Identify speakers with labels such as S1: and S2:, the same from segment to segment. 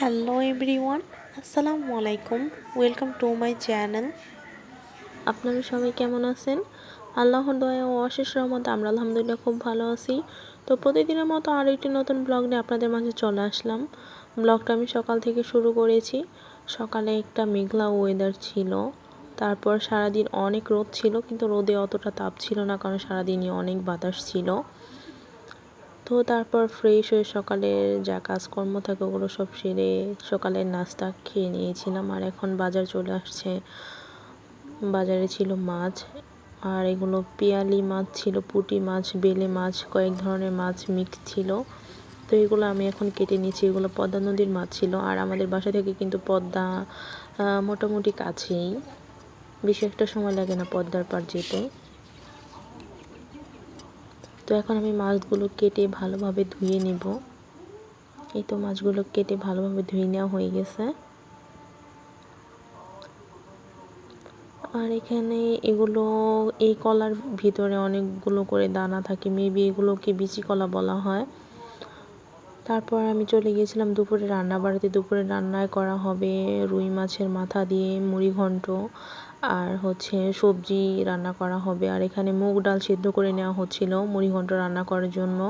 S1: Hello everyone আসসালামু আলাইকুম welcome to my channel আপনারা সবাই কেমন আছেন? আল্লাহর দয়া ও অশেষ রহমত আমরা আলহামদুলিল্লাহ খুব ভালো আছি। তো প্রতিদিনের মতো আরও একটি নতুন ব্লগ নিয়ে আপনাদের মাঝে চলে আসলাম। ব্লগটা আমি সকাল থেকে শুরু করেছি। সকালে একটা মেঘলা ওয়েদার ছিল। তারপর সারাদিন অনেক রোদ ছিল, কিন্তু রোদে অতটা তাপ ছিল না, কারণ সারাদিনই অনেক বাতাস ছিল। তো তারপর ফ্রেশ হয়ে সকালের যা কাজকর্ম থাকে ওগুলো সব সেরে সকালের নাস্তা খেয়ে নিয়েছিলাম। আর এখন বাজার চলে আসছে। বাজারে ছিল মাছ আর এগুলো পিয়ালি মাছ ছিল, পুটি মাছ, বেলে মাছ, কয়েক ধরনের মাছ মিক্স ছিল। তো এগুলো আমি এখন কেটে নিয়েছি। এগুলো পদ্মা নদীর মাছ ছিল আর আমাদের বাসা থেকে কিন্তু পদ্মা মোটামুটি কাছেই। বেশি একটা সময় লাগে না পদ্মার পার যেতে। তো এখন আমি মাছগুলো কেটে ভালোভাবে ধুয়ে নেব। এই তো মাছগুলো কেটে ভালোভাবে ধুয়ে নেওয়া হয়ে গেছে। আর এখানে এগুলো, এই কলার ভিতরে অনেকগুলো করে দানা থাকে মেবি এগুলোকে বিচি কলা বলা হয়। তারপর আমি চলে গিয়েছিলাম দুপুরে রান্না বাড়িতে দুপুরে রান্নায় করা হবে রুই মাছের মাথা দিয়ে মুড়ি ঘন্ট আর হচ্ছে সবজি রান্না করা হবে। আর এখানে মুগ ডাল সিদ্ধ করে নেওয়া হচ্ছিল মুড়ি ঘন্ট রান্না করার জন্য।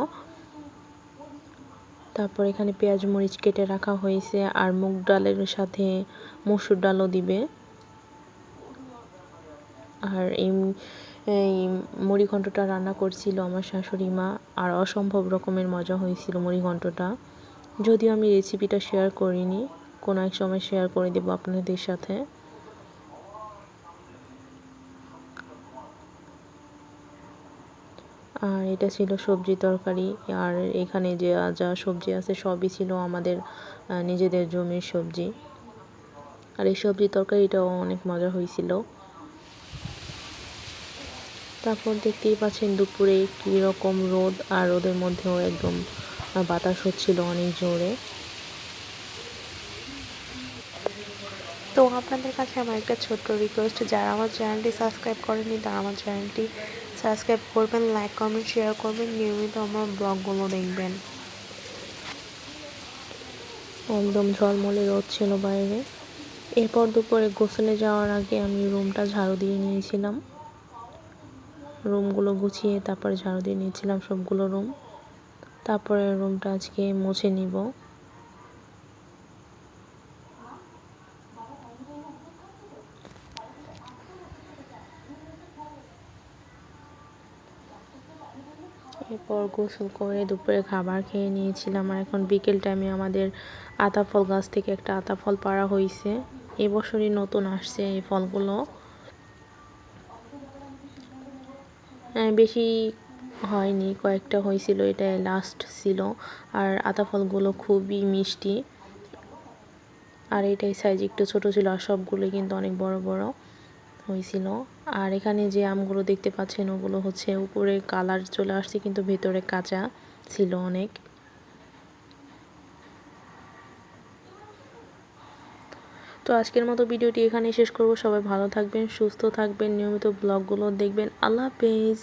S1: তারপর এখানে পেঁয়াজ মরিচ কেটে রাখা হয়েছে আর মুগ ডালের সাথে মসুর ডালও দিবে। আর এই এই মুড়িঘণ্টটা রান্না করছিল আমার শাশুড়ি মা, আর অসম্ভব রকমের মজা হয়েছিল মুড়িঘণ্টটা যদিও আমি রেসিপিটা শেয়ার করিনি, কোনো এক সময় শেয়ার করে দেবো আপনাদের সাথে। আর এটা ছিল সবজি তরকারি। আর এখানে যে যা সবজি আছে সবই ছিল আমাদের নিজেদের জমির সবজি। আর এই সবজি তরকারিটাও অনেক মজা হয়েছিল। তারপর দেখতেই পাচ্ছেন দুপুরে কীরকম রোদ আর রোদের মধ্যেও একদম বাতাস হচ্ছিল অনেক জোরে। তো আপনাদের কাছে আমার একটা ছোট্ট রিকোয়েস্ট যারা আমার চ্যানেলটি সাবস্ক্রাইব করেনি তারা আমার চ্যানেলটি সাবস্ক্রাইব করবেন, লাইক কমেন্ট শেয়ার করবেন, নিয়মিত আমার ব্লগগুলো দেখবেন। একদম ঝলমলে রোদ ছিল বাইরে। এরপর দুপুরে গোসলে যাওয়ার আগে আমি রুমটা ঝাড়ু দিয়ে নিয়েছিলাম। রুমগুলো গুছিয়ে তারপরে ঝাড়ু দিয়ে নিয়েছিলাম সবগুলো রুম। তারপরে রুমটা আজকে মুছে নিব। এরপর গোসল করে দুপুরে খাবার খেয়ে নিয়েছিলাম আর এখন বিকেল টাইমে আমাদের আতা ফল গাছ থেকে একটা আতা ফল পাড়া হয়েছে এবছরই নতুন আসছে এই ফলগুলো। বেশি হয়নি, কয়েকটা হয়েছিল এটা লাস্ট ছিল। আর আতা ফলগুলো খুবই মিষ্টি। আর এটাই সাইজ একটু ছোট ছিল আর সবগুলো কিন্তু অনেক বড় বড়। হয়েছিল। আর এখানে যে আমগুলো দেখতে পাচ্ছেন, ওগুলো হচ্ছে উপরে কালার চলে আসছে, কিন্তু ভেতরে কাঁচা ছিল অনেক। তো আজকের মতো ভিডিওটি এখানে শেষ করব। সবাই ভালো থাকবেন, সুস্থ থাকবেন, নিয়মিত ব্লগগুলো দেখবেন। আল্লাহ হাফেজ।